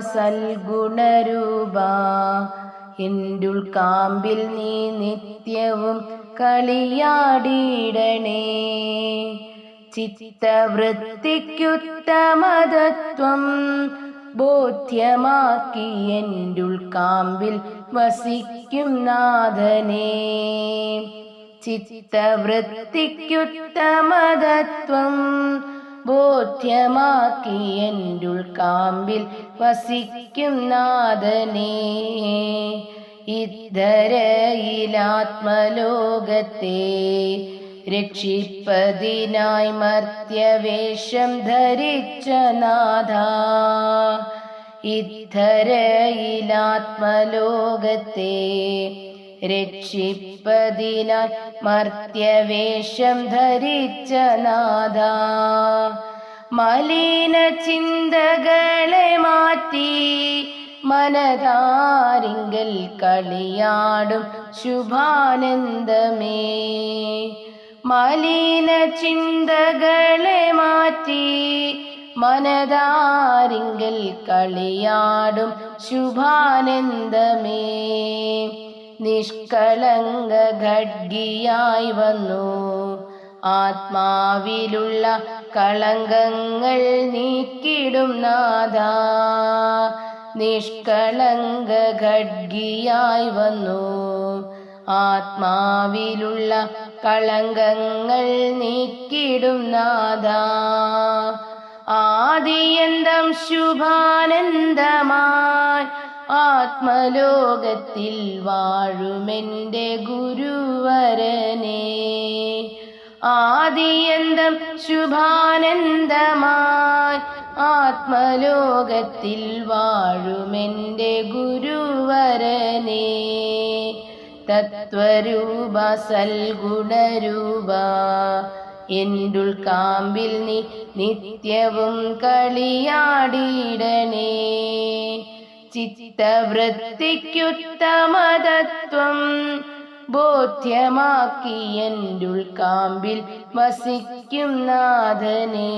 സൽഗുണരൂപ കാമ്പിൽ നീ നിത്യവും കളിയാടിയിടണേ. ചിത്തവൃത്തിക്കുത്തമതത്വം ബോധ്യമാക്കി എന്റുൾക്കാമ്പിൽ വസിക്കും നാഥനേ. ചിത്തവൃത്തിക്കുത്തമതത്വം ബോധ്യമാക്കി എന്റുൾക്കാമ്പിൽ വസിക്കും നാഥനേ. ഇദ്ധരയിലാത്മലോകത്തെ രക്ഷിപ്പതിനായി മർത്യവേഷം ധരിച്ച നാഥ. ഇദ്ധരയിലാത്മലോകത്തെ രക്ഷിപ്പതിനായി മർത്യവേഷം ധരിച്ച നാഥ. മലിന ചിന്തകളെ മാറ്റി മനതാരിങ്കൽ കളിയാടും ശുഭാനന്ദമേ. മലിന ചിന്തകളെ മാറ്റി മനതാരിങ്കൽ കളിയാടും ശുഭാനന്ദമേ. നിഷ്കളങ്ക ഖഡ്ഗിയായി വന്നു. ആത്മാവിലുള്ള കളങ്കങ്ങൾ നീക്കിടും നാഥ. നിഷ്കളങ്ക ഖഡ്ഗിയായി വന്നു. ആത്മാവിലുള്ള കളങ്കങ്ങൾ നീക്കിടും നാഥ. ആദിയന്തം ശുഭാനന്ദമായി ആത്മലോകത്തിൽ വാഴുമെന്റെ ഗുരുവരനെ. ആദിയന്തം ശുഭാനന്ദമായി ആത്മലോകത്തിൽ വാഴുമെന്റെ ഗുരുവരനെ. തത്വരൂപ സൽഗുണരൂപ എന്റുൾക്കാമ്പിൽ നീ നിത്യവും കളിയാടിയിടണേ ചിത്തവൃത്തിക്കുത്തമതത്വം ബോധ്യമാക്കി എന്റെ ഉൾക്കാമ്പിൽ വസിക്കും നാഥനേ.